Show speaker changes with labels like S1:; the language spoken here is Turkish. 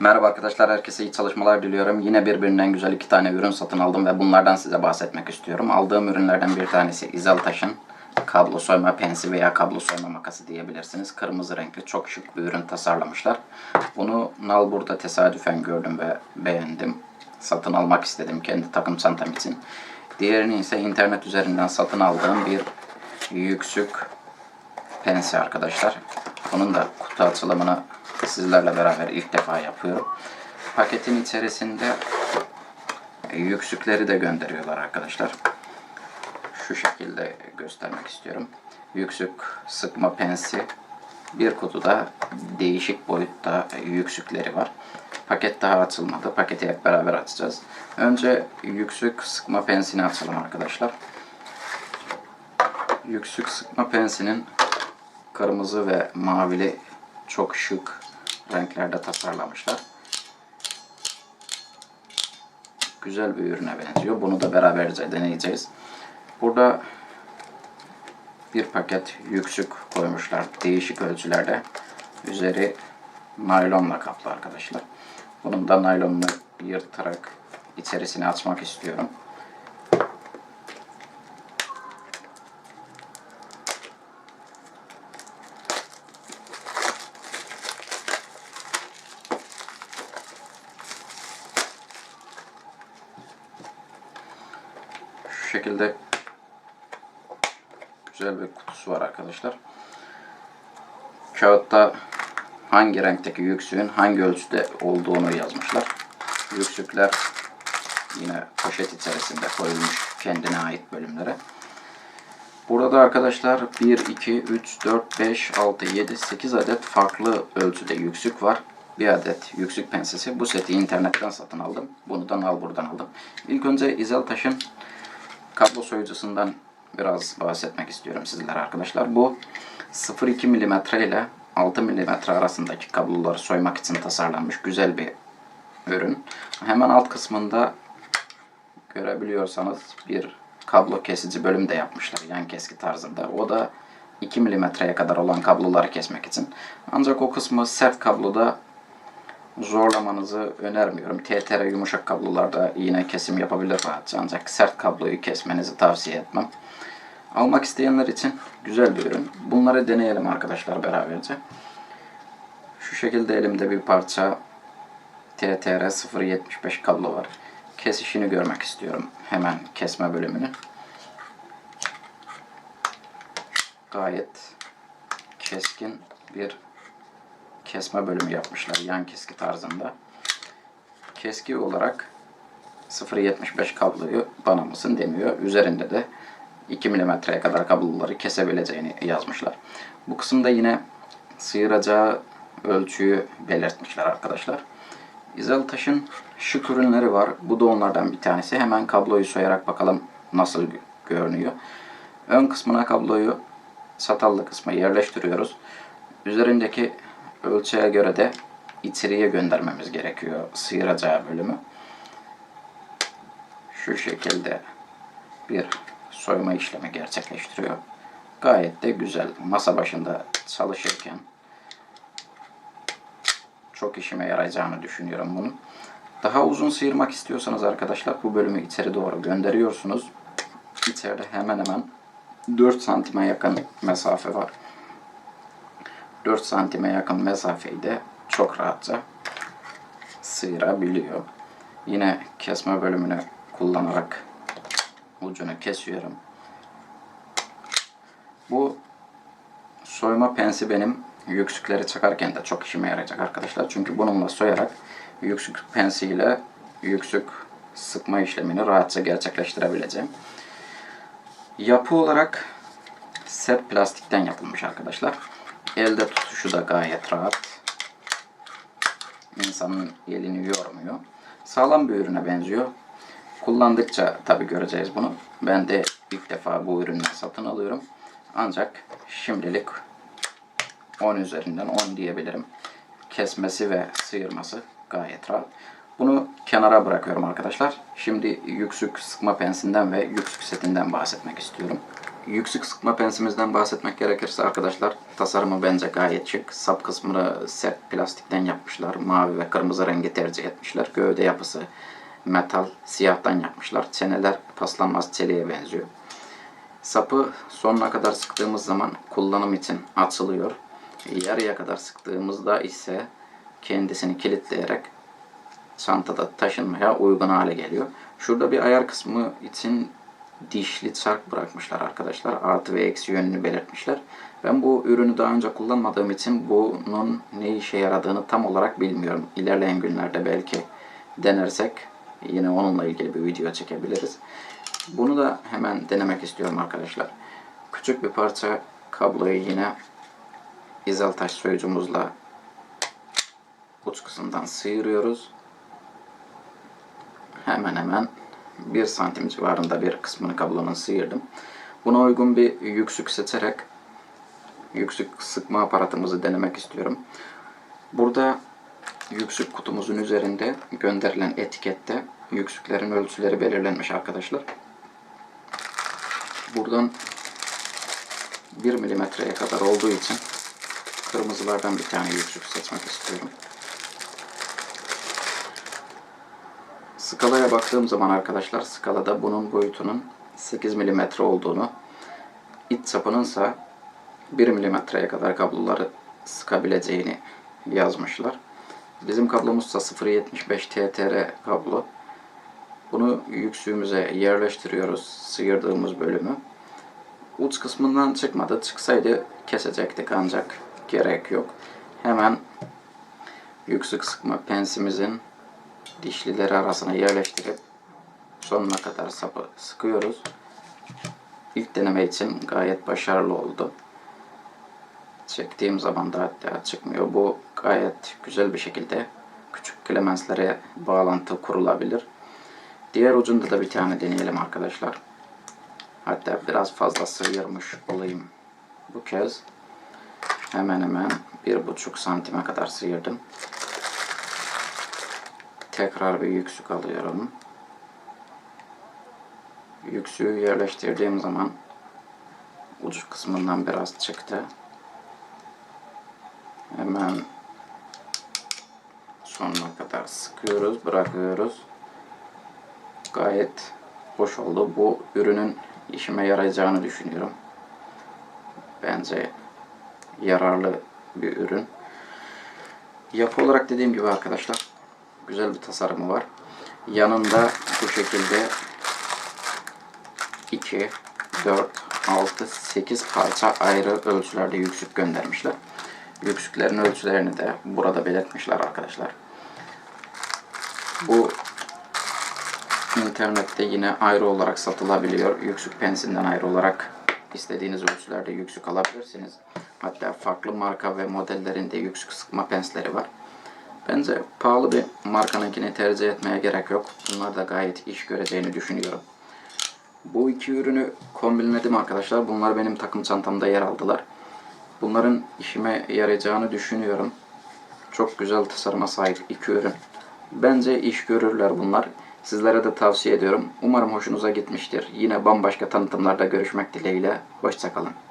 S1: Merhaba arkadaşlar, herkese iyi çalışmalar diliyorum. Yine birbirinden güzel iki tane ürün satın aldım ve bunlardan size bahsetmek istiyorum. Aldığım ürünlerden bir tanesi İzeltaş'ın kablo soyma pensi veya kablo soyma makası diyebilirsiniz. Kırmızı renkli çok şık bir ürün tasarlamışlar. Bunu Nalbur'da tesadüfen gördüm ve beğendim. Satın almak istedim kendi takım çantam için. Diğerini ise internet üzerinden satın aldığım bir yüksük pensi arkadaşlar. Bunun da kutu açılımını sizlerle beraber ilk defa yapıyorum. Paketin içerisinde yüksükleri de gönderiyorlar arkadaşlar. Şu şekilde göstermek istiyorum. Yüksük sıkma pensi bir kutuda değişik boyutta yüksükleri var. Paket daha açılmadı. Paketi hep beraber açacağız. Önce yüksük sıkma pensini açalım arkadaşlar. Yüksük sıkma pensinin kırmızı ve mavili çok şık renklerde tasarlamışlar. Güzel bir ürüne benziyor. Bunu da beraberce deneyeceğiz. Burada bir paket yüksük koymuşlar değişik ölçülerde. Üzeri naylonla kaplı arkadaşlar. Bunun da naylonunu yırtarak içerisini açmak istiyorum. Şu şekilde güzel bir kutusu var arkadaşlar. Kağıtta hangi renkteki yüksüğün hangi ölçüde olduğunu yazmışlar. Yüksükler yine poşet içerisinde koyulmuş kendine ait bölümlere. Burada arkadaşlar 1, 2, 3, 4, 5, 6, 7, 8 adet farklı ölçüde yüksük var. Bir adet yüksük pensesi. Bu seti internetten satın aldım. Bunu da Nalbur'dan aldım. İlk önce İzeltaş'ın kablo soyucusundan biraz bahsetmek istiyorum sizlere arkadaşlar. Bu 0.2 mm ile 6 mm arasındaki kabloları soymak için tasarlanmış güzel bir ürün. Hemen alt kısmında görebiliyorsanız bir kablo kesici bölüm de yapmışlar yan keski tarzında. O da 2 milimetreye kadar olan kabloları kesmek için. Ancak o kısmı sert kabloda zorlamanızı önermiyorum. TTR yumuşak kablolarda yine kesim yapabilir rahatça. Ancak sert kabloyu kesmenizi tavsiye etmem. Almak isteyenler için güzel bir ürün. Bunları deneyelim arkadaşlar beraberce. Şu şekilde elimde bir parça TTR 075 kablo var. Kesişini görmek istiyorum. Hemen kesme bölümünü. Gayet keskin bir kesme bölümü yapmışlar. Yan keski tarzında. Keski olarak 0.75 kabloyu bana mısın demiyor. Üzerinde de 2 milimetreye kadar kabloları kesebileceğini yazmışlar. Bu kısımda yine sıyıracağı ölçüyü belirtmişler arkadaşlar. İzeltaş'ın şık ürünleri var. Bu da onlardan bir tanesi. Hemen kabloyu soyarak bakalım nasıl görünüyor. Ön kısmına kabloyu satallı kısma yerleştiriyoruz. Üzerindeki ölçüye göre de içeriye göndermemiz gerekiyor sıyıracağı bölümü. Şu şekilde bir soyma işlemi gerçekleştiriyor. Gayet de güzel. Masa başında çalışırken çok işime yarayacağını düşünüyorum bunun. Daha uzun sıyırmak istiyorsanız arkadaşlar bu bölümü içeri doğru gönderiyorsunuz. İçeride hemen hemen 4 santime yakın mesafe var. 4 santime yakın mesafeyi de çok rahatça sıyırabiliyor. Yine kesme bölümünü kullanarak ucunu kesiyorum. Bu soyma pensi benim yüksükleri çakarken de çok işime yarayacak arkadaşlar. Çünkü bununla soyarak yüksük pensiyle yüksük sıkma işlemini rahatça gerçekleştirebileceğim. Yapı olarak sert plastikten yapılmış arkadaşlar. Elde tutuşu da gayet rahat. İnsanın elini yormuyor. Sağlam bir ürüne benziyor. Kullandıkça tabi göreceğiz bunu. Ben de ilk defa bu ürünü satın alıyorum. Ancak şimdilik 10 üzerinden 10 diyebilirim. Kesmesi ve sıyırması gayet rahat. Bunu kenara bırakıyorum arkadaşlar. Şimdi yüksük sıkma pensinden ve yüksük setinden bahsetmek istiyorum. Yüksek sıkma pensimizden bahsetmek gerekirse arkadaşlar tasarımı bence gayet şık. Sap kısmını sert plastikten yapmışlar. Mavi ve kırmızı rengi tercih etmişler. Gövde yapısı metal siyahtan yapmışlar. Çeneler paslanmaz çeliğe benziyor. Sapı sonuna kadar sıktığımız zaman kullanım için açılıyor. Yarıya kadar sıktığımızda ise kendisini kilitleyerek çantada taşınmaya uygun hale geliyor. Şurada bir ayar kısmı için dişli çark bırakmışlar arkadaşlar. Artı ve eksi yönünü belirtmişler. Ben bu ürünü daha önce kullanmadığım için bunun ne işe yaradığını tam olarak bilmiyorum. İlerleyen günlerde belki denersek yine onunla ilgili bir video çekebiliriz. Bunu da hemen denemek istiyorum arkadaşlar. Küçük bir parça kabloyu yine izaltaş soyucumuzla uç kısımdan sıyırıyoruz. Hemen hemen 1 santim civarında bir kısmını kablonun sıyırdım. Buna uygun bir yüksük seçerek yüksük sıkma aparatımızı denemek istiyorum. Burada yüksük kutumuzun üzerinde gönderilen etikette yüksüklerin ölçüleri belirlenmiş arkadaşlar. Buradan 1 milimetreye kadar olduğu için kırmızılardan bir tane yüksük seçmek istiyorum. Skalaya baktığım zaman arkadaşlar skalada bunun boyutunun 8 mm olduğunu, iç çapının ise 1 mm'ye kadar kabloları sıkabileceğini yazmışlar. Bizim kablomuz ise 0.75 TTR kablo. Bunu yüksüğümüze yerleştiriyoruz sıyırdığımız bölümü. Uç kısmından çıkmadı. Çıksaydı kesecektik ancak gerek yok. Hemen yüksek sıkma pensimizin dişlileri arasına yerleştirip sonuna kadar sapı sıkıyoruz. İlk deneme için gayet başarılı oldu. Çektiğim zaman da hatta çıkmıyor. Bu gayet güzel bir şekilde küçük klemenslere bağlantı kurulabilir. Diğer ucunda da bir tane deneyelim arkadaşlar. Hatta biraz fazla sıyırmış olayım bu kez. Hemen hemen bir buçuk santime kadar sıyırdım. Tekrar bir yüksük alıyorum. Yüksüğü yerleştirdiğim zaman ucu kısmından biraz çıktı. Hemen sonuna kadar sıkıyoruz, bırakıyoruz. Gayet hoş oldu. Bu ürünün işime yarayacağını düşünüyorum. Bence yararlı bir ürün. Yapı olarak dediğim gibi arkadaşlar güzel bir tasarımı var. Yanında bu şekilde 2, 4, 6, 8 parça ayrı ölçülerde yüksük göndermişler. Yüksüklerin ölçülerini de burada belirtmişler arkadaşlar. Bu internette yine ayrı olarak satılabiliyor. Yüksük pensinden ayrı olarak istediğiniz ölçülerde yüksük alabilirsiniz. Hatta farklı marka ve modellerinde yüksük sıkma pensleri var. Bence pahalı bir markanınkini tercih etmeye gerek yok. Bunlar da gayet iş göreceğini düşünüyorum. Bu iki ürünü kombinledim arkadaşlar. Bunlar benim takım çantamda yer aldılar. Bunların işime yarayacağını düşünüyorum. Çok güzel tasarıma sahip iki ürün. Bence iş görürler bunlar. Sizlere de tavsiye ediyorum. Umarım hoşunuza gitmiştir. Yine bambaşka tanıtımlarda görüşmek dileğiyle. Hoşçakalın.